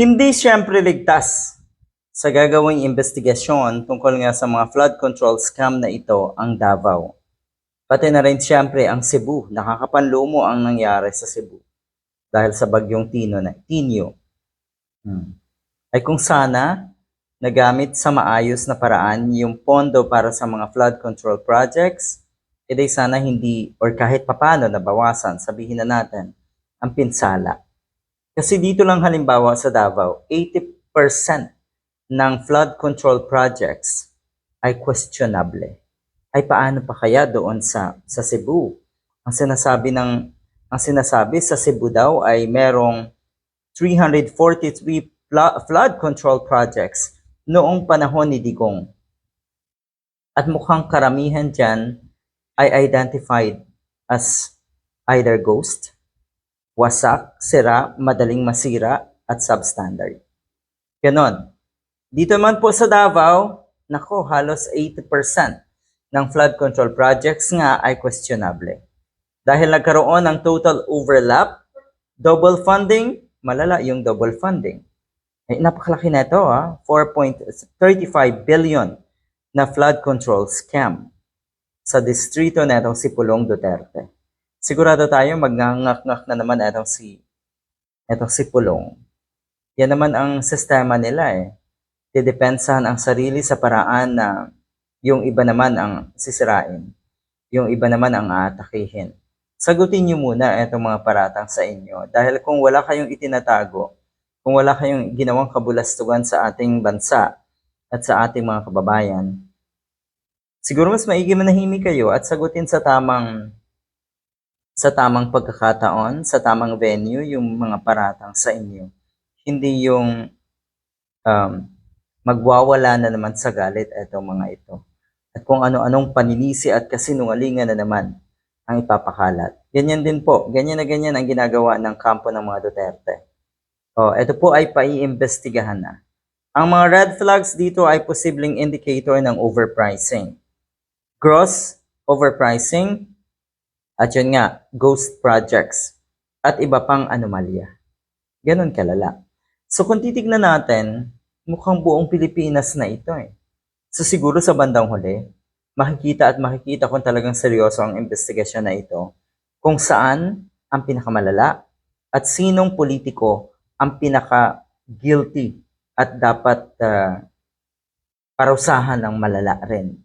Hindi siyempre ligtas sa gagawing investigasyon tungkol nga sa mga flood control scam na ito ang Davao. Pati na rin siyempre ang Cebu. Nakakapanlumo ang nangyari sa Cebu dahil sa bagyong Tino na Tinyo. Hmm. Ay kung sana nagamit sa maayos na paraan yung pondo para sa mga flood control projects, edi sana hindi or kahit papano nabawasan, sabihin na natin, ang pinsala. Kasi dito lang halimbawa sa Davao, 80% ng flood control projects ay questionable. Ay paano pa kaya doon sa sa Cebu? Ang sinasabi ng ang sinasabi sa Cebu daw ay merong 343 fla- flood control projects noong panahon ni Digong. At mukhang karamihan dyan ay identified as either ghost, wasak, sira, madaling masira, at substandard. Ganon. Dito man po sa Davao, nako, halos 80% ng flood control projects nga ay questionable. Dahil nagkaroon ng total overlap, double funding, malala yung double funding. Eh, napakalaki na ito, ah. 4.35 billion na flood control scam sa distrito na itong si Pulong Duterte. Sigurado tayo magngangak-ngak na naman itong si, itong si Pulong. Yan naman ang sistema nila eh. Didepensahan ang sarili sa paraan na yung iba naman ang sisirain. Yung iba naman ang aatakihin. Sagutin niyo muna itong mga paratang sa inyo. Dahil kung wala kayong itinatago, kung wala kayong ginawang kabulastugan sa ating bansa at sa ating mga kababayan, siguro mas maigi manahimik kayo at sagutin sa tamang sa tamang pagkakataon, sa tamang venue, yung mga paratang sa inyo. Hindi yung um, magwawala na naman sa galit itong mga ito. At kung ano-anong paninisi at kasinungalingan na naman ang ipapakalat. Ganyan din po, ganyan na ganyan ang ginagawa ng kampo ng mga Duterte. O, ito po ay paiimbestigahan na. Ang mga red flags dito ay posibleng indicator ng overpricing. Gross overpricing, at yun nga, ghost projects, at iba pang anomalya. Ganon kalala. So kung titignan natin, mukhang buong Pilipinas na ito eh. So siguro sa bandang huli, makikita at makikita kung talagang seryoso ang investigasyon na ito, kung saan ang pinakamalala at sinong politiko ang pinaka-guilty at dapat ah, parusahan ng malala rin.